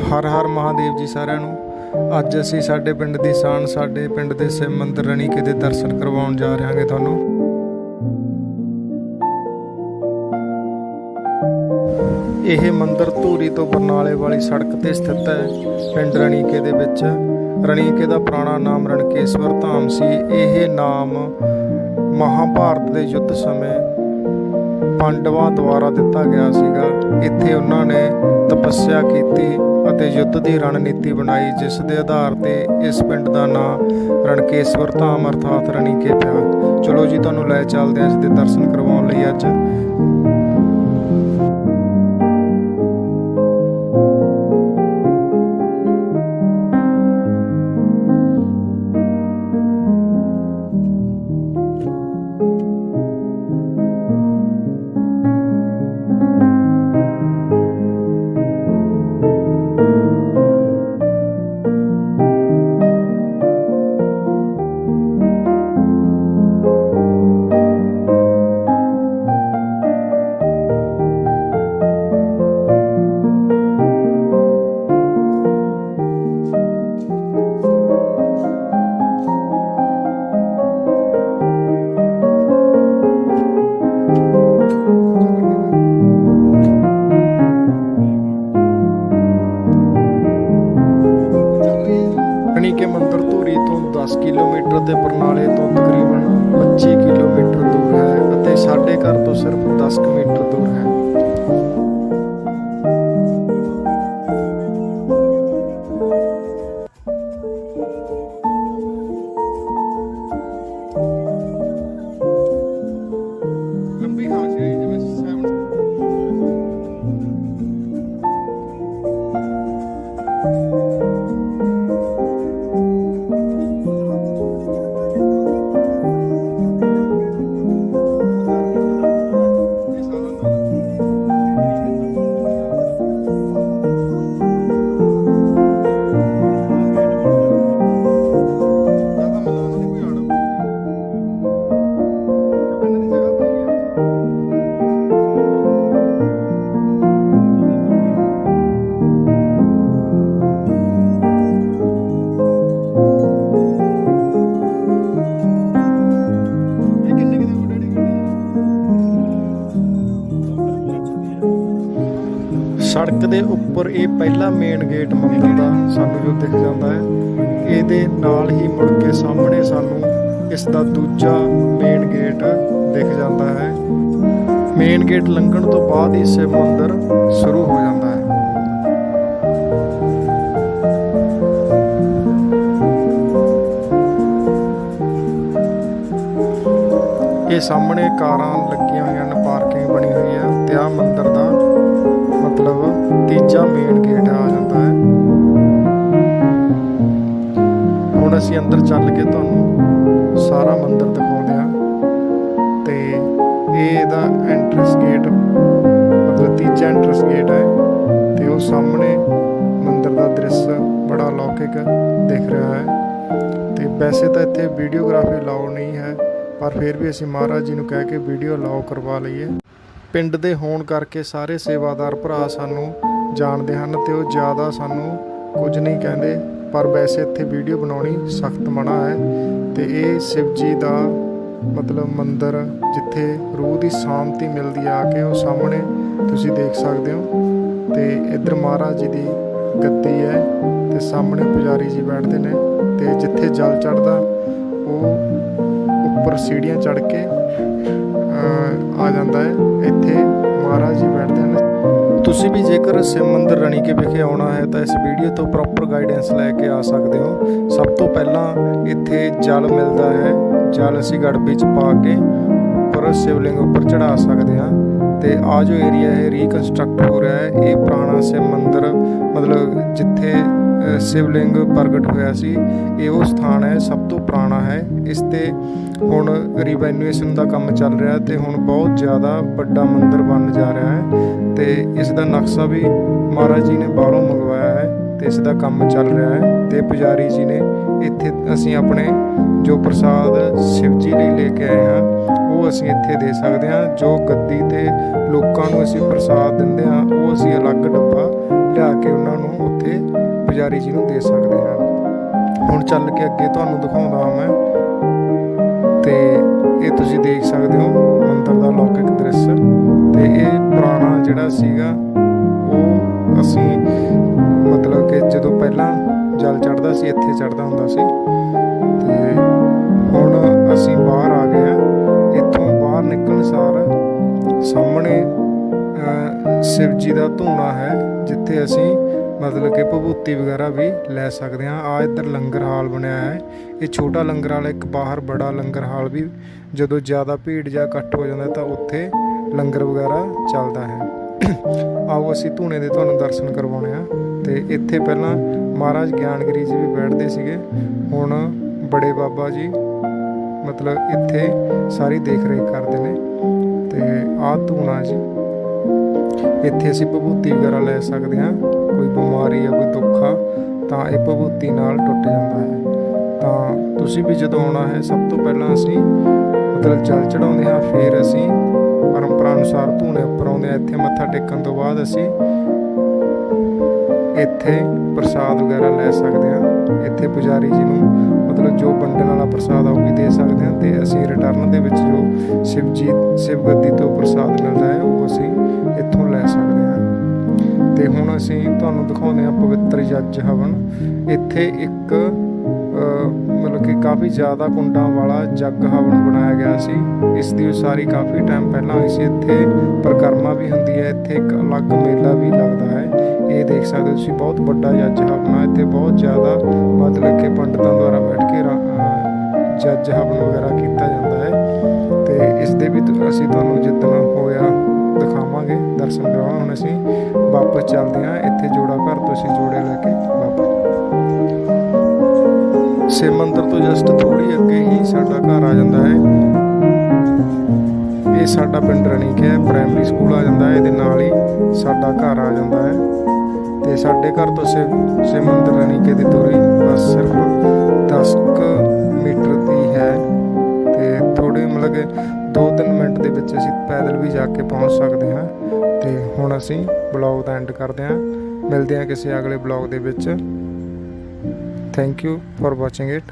ਹਰ ਹਰ ਮਹਾਦੇਵ ਜੀ ਸਾਰਿਆਂ ਨੂੰ। ਅੱਜ ਅਸੀਂ ਸਾਡੇ ਪਿੰਡ ਦੀ ਸ਼ਾਨ ਸਾਡੇ ਪਿੰਡ ਦੇ ਸਿਵ ਮੰਦਿਰ ਰਣੀਕੇ ਦੇ ਦਰਸ਼ਨ ਕਰਵਾਉਣ ਜਾ ਰਹੇ ਹਾਂਗੇ ਤੁਹਾਨੂੰ। ਇਹ ਮੰਦਿਰ ਧੂਰੀ ਤੋਂ ਬਰਨਾਲੇ ਵਾਲੀ ਸੜਕ ਤੇ ਸਥਿਤ ਹੈ। ਪਿੰਡ ਰਣੀਕੇ ਦੇ ਵਿੱਚ। ਰਣੀਕੇ ਦਾ ਪੁਰਾਣਾ ਨਾਮ ਰਣਕੇਸ਼ਵਰ ਧਾਮ ਸੀ। ਇਹ ਨਾਮ ਮਹਾਭਾਰਤ ਦੇ ਯੁੱਧ ਸਮੇਂ ਪਾਂਡਵਾਂ ਦੁਆਰਾ ਦਿੱਤਾ ਗਿਆ ਸੀਗਾ। ਇੱਥੇ ਉਹਨਾਂ ਨੇ ਤਪੱਸਿਆ ਕੀਤੀ ਅਤੇ ਯੁੱਧ ਦੀ ਰਣਨੀਤੀ ਬਣਾਈ, ਜਿਸ ਦੇ ਆਧਾਰ ਤੇ ਇਸ ਪਿੰਡ ਦਾ ਨਾਮ ਰਣਕੇਸ਼ਵਰ ਧਾਮ ਅਰਥਾਤ ਰਣੀਕੇ ਪਿਆ। ਚਲੋ ਜੀ, ਤੁਹਾਨੂੰ ਲੈ ਚੱਲਦੇ ਹਾਂ ਇਸ ਦੇ ਦਰਸ਼ਨ ਕਰਵਾਉਣ ਲਈ ਅੱਜ। 10 ਕਿਲੋਮੀਟਰ ਦੂਰ ਹੈ। ਸੜਕ ਦੇ ਉੱਪਰ ਇਹ ਪਹਿਲਾ ਮੇਨ ਗੇਟ ਮੰਦਿਰ ਦਾ ਸਾਨੂੰ ਜੋ ਦਿਖ ਜਾਂਦਾ ਹੈ, ਇਹਦੇ ਨਾਲ ਹੀ ਮੁੜ ਕੇ ਸਾਹਮਣੇ ਸਾਨੂੰ ਇਸ ਦਾ ਦੂਜਾ ਮੇਨ ਗੇਟ ਦਿਖ ਜਾਂਦਾ ਹੈ। ਮੇਨ ਗੇਟ ਲੰਘਣ ਤੋਂ ਬਾਅਦ ਹੀ ਸ਼ਿਵ ਮੰਦਿਰ ਸ਼ੁਰੂ ਹੋ ਜਾਂਦਾ ਹੈ। ਇਹ ਸਾਹਮਣੇ ਕਾਰਾਂ ਲੱਗੀਆਂ ਹੋਈਆਂ ਨੇ, ਪਾਰਕਿੰਗ ਬਣੀ ਹੋਈ ਹੈ ਤੇ ਆ ਮੰਦਿਰ ਦਾ ਮਤਲਬ ਤੀਜਾ ਮੇਨ ਗੇਟ ਆ ਜਾਂਦਾ ਹੈ। ਹੁਣ ਅਸੀਂ ਅੰਦਰ ਚੱਲ ਕੇ ਤੁਹਾਨੂੰ ਸਾਰਾ ਮੰਦਿਰ ਦਿਖਾਉਂਦੇ ਹਾਂ। ਤੇ ਇਹ ਇਹਦਾ ਐਂਟਰੈਂਸ ਗੇਟ ਮਤਲਬ ਤੀਜਾ ਐਂਟਰੈਂਸ ਗੇਟ ਹੈ ਤੇ ਉਹ ਸਾਹਮਣੇ ਮੰਦਿਰ ਦਾ ਦ੍ਰਿਸ਼ ਬੜਾ ਲੌਕਿਕ ਦਿਖ ਰਿਹਾ ਹੈ। ਤੇ ਵੈਸੇ ਤਾਂ ਇੱਥੇ ਵੀਡੀਓਗ੍ਰਾਫੀ ਅਲਾਉ ਨਹੀਂ ਹੈ, ਪਰ ਫਿਰ ਵੀ ਅਸੀਂ ਮਹਾਰਾਜ ਜੀ ਨੂੰ ਕਹਿ ਕੇ ਵੀਡੀਓ ਅਲਾਉ ਕਰਵਾ ਲਈਏ। ਪਿੰਡ ਦੇ ਹੋਣ ਕਰਕੇ ਸਾਰੇ ਸੇਵਾਦਾਰ ਭਰਾ ਸਾਨੂੰ ਜਾਣਦੇ ਹਨ ਤੇ ਉਹ ਜ਼ਿਆਦਾ ਸਾਨੂੰ ਕੁਝ ਨਹੀਂ ਕਹਿੰਦੇ, ਪਰ ਵੈਸੇ ਇੱਥੇ ਵੀਡੀਓ ਬਣਾਉਣੀ ਸਖਤ ਮਨਾ ਹੈ ਤੇ ਇਹ ਸ਼ਿਵਜੀ ਦਾ ਮਤਲਬ ਮੰਦਿਰ ਜਿੱਥੇ ਰੂਹ ਦੀ ਸ਼ਾਂਤੀ ਮਿਲਦੀ ਆ ਕੇ ਉਹ ਸਾਹਮਣੇ ਤੁਸੀਂ ਦੇਖ ਸਕਦੇ ਹੋ ਤੇ ਇੱਧਰ ਮਹਾਰਾਜ ਜੀ ਦੀ ਗੱਦੀ ਹੈ ਤੇ ਸਾਹਮਣੇ ਪੁਜਾਰੀ ਜੀ ਬੈਠਦੇ ਨੇ ਤੇ ਜਿੱਥੇ ਜਲ ਚੜਦਾ ਉਹ ਉੱਪਰ ਸੀੜੀਆਂ ਚੜ ਕੇ ਆ ਜਾਂਦਾ ਹੈ। ਇੱਥੇ ਮਹਾਰਾਜ ਜੀ ਬੈਠਦੇ ਹਨ ਤੁਸੀਂ ਵੀ ਜੇਕਰ ਸ਼ਿਵ ਮੰਦਿਰ ਰਣੀਕੇ ਵਿਖੇ ਆਉਣਾ ਹੈ, ਤਾਂ ਇਸ ਵੀਡੀਓ ਤੋਂ ਪ੍ਰੋਪਰ ਗਾਈਡੈਂਸ ਲੈ ਕੇ ਆ ਸਕਦੇ ਹੋ। ਸਭ ਤੋਂ ਪਹਿਲਾਂ ਇੱਥੇ ਜਲ ਮਿਲਦਾ ਹੈ। ਜਲ ਅਸੀਂ ਗੜਬੀ ਚ ਪਾ ਕੇ ਉੱਪਰ ਸ਼ਿਵਲਿੰਗ ਉੱਪਰ ਚੜਾ ਸਕਦੇ ਹਾਂ। ਤੇ ਆ ਜੋ ਏਰੀਆ ਹੈ ਰੀਕਨਸਟਰਕਟ ਹੋ ਰਿਹਾ ਹੈ, ਇਹ ਪੁਰਾਣਾ ਸ਼ਿਵ ਮੰਦਰ, ਮਤਲਬ ਜਿੱਥੇ ਸ਼ਿਵਲਿੰਗ ਪ੍ਰਗਟ ਹੋਇਆ ਸੀ। ਇਹ ਉਹ ਸਥਾਨ ਹੈ, ਸਭ ਤੋਂ ਪੁਰਾਣਾ ਹੈ। ਇਸ ਤੇ ਹੁਣ ਰੀਵੈਨੂਏਸ਼ਨ ਦਾ ਕੰਮ ਚੱਲ ਰਿਹਾ ਤੇ ਹੁਣ ਬਹੁਤ ਜ਼ਿਆਦਾ ਵੱਡਾ ਮੰਦਿਰ ਬਣ ਜਾ ਰਿਹਾ ਹੈ ਤੇ ਇਸ ਦਾ ਨਕਸ਼ਾ ਵੀ ਮਹਾਰਾਜ ਜੀ ਨੇ ਬਾਹਰੋਂ ਮੰਗਵਾਇਆ ਹੈ ਤੇ ਇਸ ਦਾ ਕੰਮ ਚੱਲ ਰਿਹਾ ਹੈ ਤੇ ਪੁਜਾਰੀ ਜੀ ਨੇ ਇੱਥੇ ਅਸੀਂ ਆਪਣੇ ਜੋ ਪ੍ਰਸਾਦ ਸ਼ਿਵ ਜੀ ਲਈ ਲੈ ਕੇ ਆਏ ਹਾਂ, ਉਹ ਅਸੀਂ ਇੱਥੇ ਦੇ ਸਕਦੇ ਹਾਂ। ਜੋ ਗੱਦੀ ਤੇ ਲੋਕਾਂ ਨੂੰ ਅਸੀਂ ਪ੍ਰਸਾਦ ਦਿੰਦੇ ਹਾਂ, ਉਹ ਅਸੀਂ ਅਲੱਗ ਡੱਬਾ ਲਿਆ ਕੇ ਉਹਨਾਂ ਨੂੰ ਉੱਥੇ ਪੁਜਾਰੀ ਜੀ ਨੂੰ ਦੇ ਸਕਦੇ ਹਾਂ। ਹੁਣ ਚੱਲ ਕੇ ਅੱਗੇ ਤੁਹਾਨੂੰ ਦਿਖਾਉਂਦਾ ਹਾਂ ਮੈਂ। ਤੇ ਇਹ ਤੁਸੀਂ ਦੇਖ ਸਕਦੇ ਹੋ ਮੰਦਿਰ ਦਾ ਲੌਕਿਕ ਦ੍ਰਿਸ਼। ਤੇ ਇਹ ਪੁਰਾਣਾ ਜਿਹੜਾ ਸੀਗਾ ਉਹ ਅਸੀਂ ਮਤਲਬ ਕਿ ਜਦੋਂ ਪਹਿਲਾਂ ਜਲ ਚੜਦਾ ਸੀ ਇੱਥੇ ਚੜਦਾ ਹੁੰਦਾ ਸੀ। ਤੇ ਹੁਣ ਅਸੀਂ ਬਾਹਰ ਆ ਗਏ ਆ ਇੱਥੋਂ ਬਾਹਰ ਨਿਕਲਣ ਸਾਰ ਸਾਹਮਣੇ ਅਹ, ਸ਼ਿਵ ਜੀ ਦਾ ਧੂਣਾ ਹੈ ਜਿੱਥੇ ਅਸੀਂ ਮਤਲਬ ਕਿ ਭਬੂਤੀ ਵਗੈਰਾ ਵੀ ਲੈ ਸਕਦੇ ਹਾਂ। ਆ ਇੱਧਰ ਲੰਗਰ ਹਾਲ ਬਣਿਆ ਹੈ। ਇਹ ਛੋਟਾ ਲੰਗਰ ਹਾਲ ਇੱਕ ਬਾਹਰ ਬੜਾ ਲੰਗਰ ਹਾਲ ਵੀ ਜਦੋਂ ਜ਼ਿਆਦਾ ਭੀੜ ਜਾਂ ਇਕੱਠ ਹੋ ਜਾਂਦਾ ਤਾਂ ਉੱਥੇ ਲੰਗਰ ਵਗੈਰਾ ਚੱਲਦਾ ਹੈ। ਆਓ ਅਸੀਂ ਧੂਣੇ ਦੇ ਤੁਹਾਨੂੰ ਦਰਸ਼ਨ ਕਰਵਾਉਣੇ ਆ ਤੇ ਇੱਥੇ ਪਹਿਲਾਂ ਮਹਾਰਾਜ ਗਿਆਨਗਿਰੀ ਜੀ ਵੀ ਬੈਠਦੇ ਸੀਗੇ। ਹੁਣ ਬੜੇ ਬਾਬਾ ਜੀ ਮਤਲਬ ਇੱਥੇ ਸਾਰੀ ਦੇਖ ਰੇਖ ਕਰਦੇ ਨੇ। ਤੇ ਆਹ ਧੂਣਾ ਜੀ ਇੱਥੇ ਅਸੀਂ ਭਭੂਤੀ ਵਗੈਰਾ ਲੈ ਸਕਦੇ ਹਾਂ। ਕੋਈ ਬਿਮਾਰੀ ਜਾਂ ਕੋਈ ਦੁੱਖ ਆ, ਤਾਂ ਇਹ ਭਭੂਤੀ ਨਾਲ ਟੁੱਟ ਜਾਂਦਾ ਹੈ। ਤਾਂ ਤੁਸੀਂ ਵੀ ਜਦੋਂ ਆਉਣਾ ਹੈ, ਸਭ ਤੋਂ ਪਹਿਲਾਂ ਅਸੀਂ ਮਤਲਬ ਜਲ ਚੜਾਉਂਦੇ ਹਾਂ, ਫਿਰ ਅਸੀਂ ਪਰੰਪਰਾ ਅਨੁਸਾਰ ਧੂਣੇ ਉੱਪਰ ਆਉਂਦੇ ਹਾਂ। ਇੱਥੇ ਮੱਥਾ ਟੇਕਣ ਤੋਂ ਬਾਅਦ ਅਸੀਂ ਇੱਥੇ ਪ੍ਰਸਾਦ ਵਗੈਰਾ ਲੈ ਸਕਦੇ ਹਾਂ। ਇੱਥੇ ਪੁਜਾਰੀ ਜੀ ਨੂੰ ਮਤਲਬ ਜੋ ਵੰਡਣ ਵਾਲਾ ਪ੍ਰਸਾਦ ਆ ਉਹ ਵੀ ਦੇ ਸਕਦੇ ਹਾਂ ਤੇ ਅਸੀਂ ਰਿਟਰਨ ਦੇ ਵਿੱਚ ਜੋ ਸ਼ਿਵ ਜੀ ਸ਼ਿਵ ਗੱਦੀ ਤੋਂ ਪ੍ਰਸਾਦ ਮਿਲਦਾ ਹੈ, ਉਹ ਤੁਹਾਨੂੰ ਦਿਖਾਉਂਦੇ ਹਾਂ ਪਵਿੱਤਰ ਜੱਜ ਹਵਨ। ਇੱਥੇ ਇੱਕ ਅਹ, ਮਤਲਬ ਕਿ ਕਾਫੀ ਜ਼ਿਆਦਾ ਕੁੰਡਾਂ ਵਾਲਾ ਜੱਗ ਹਵਨ ਬਣਾਇਆ ਗਿਆ ਸੀ। ਇਸ ਦੀ ਉਸਾਰੀ ਕਾਫੀ ਟਾਈਮ ਪਹਿਲਾਂ ਹੋਈ ਸੀ। ਇੱਥੇ ਪ੍ਰਕਰਮਾ ਵੀ ਹੁੰਦੀ ਹੈ। ਇੱਥੇ ਇੱਕ ਅਲੱਗ ਮੇਲਾ ਵੀ ਲੱਗਦਾ ਹੈ। ਇਹ ਦੇਖ ਸਕਦੇ ਤੁਸੀਂ ਬਹੁਤ ਵੱਡਾ ਜੱਜ ਹਵਨ ਹੈ। ਇੱਥੇ ਬਹੁਤ ਜ਼ਿਆਦਾ ਮਤਲਬ ਕਿ ਪੰਡਤਾਂ ਦੁਆਰਾ ਬੈਠ ਕੇ ਰਾ- ਜੱਜ ਹਵਨ ਵਗੈਰਾ ਕੀਤਾ ਜਾਂਦਾ ਹੈ। ਤੇ ਇਸ ਦੇ ਵੀ ਅਸੀਂ ਤੁਹਾਨੂੰ ਜਿੱਤਣਾ ਹੋਇਆ ਦਿਖਾਵਾਂਗੇ ਦਰਸ਼ਨ ਕਰਵਾਉਣ ਹੁਣ ਅਸੀਂ। ਵਾਪਸ ਚੱਲਦੇ ਹਾਂ। ਸ਼ਿਵ ਮੰਦਿਰ ਤੋਂ ਜਸਟ ਥੋੜੀ ਅੱਗੇ ਹੀ ਸਾਡਾ ਘਰ ਆ ਜਾਂਦਾ ਹੈ। ਇਹ ਸਾਡਾ ਪਿੰਡ ਰਣੀਕ ਹੈ ਪ੍ਰਾਇਮਰੀ ਸਕੂਲ ਆ ਜਾਂਦਾ ਹੈ, ਇਹਦੇ ਨਾਲ ਹੀ ਸਾਡਾ ਘਰ ਆ ਜਾਂਦਾ ਹੈ। ਤੇ ਸਾਡੇ ਘਰ ਤੋਂ ਸ਼ਿਵ ਸ਼ਿਵ ਮੰਦਿਰ ਰਣੀਕੇ ਦੀ ਦੂਰੀ ਬਸ ਸਿਰਫ 10 ਕੁ ਮੀਟਰ ਦੀ ਹੈ। ਤੇ ਥੋੜੇ ਮਤਲਬ ਕਿ 2-3 ਮਿੰਟ ਦੇ ਵਿੱਚ ਅਸੀਂ ਪੈਦਲ ਵੀ ਜਾ ਕੇ ਪਹੁੰਚ ਸਕਦੇ ਹਾਂ। ਤੇ ਹੁਣ ਅਸੀਂ ਬਲੌਗ ਦਾ ਐਂਡ ਕਰਦੇ ਹਾਂ। ਮਿਲਦੇ ਹਾਂ ਕਿਸੇ ਅਗਲੇ ਬਲੌਗ ਦੇ ਵਿੱਚ। thank you for watching it.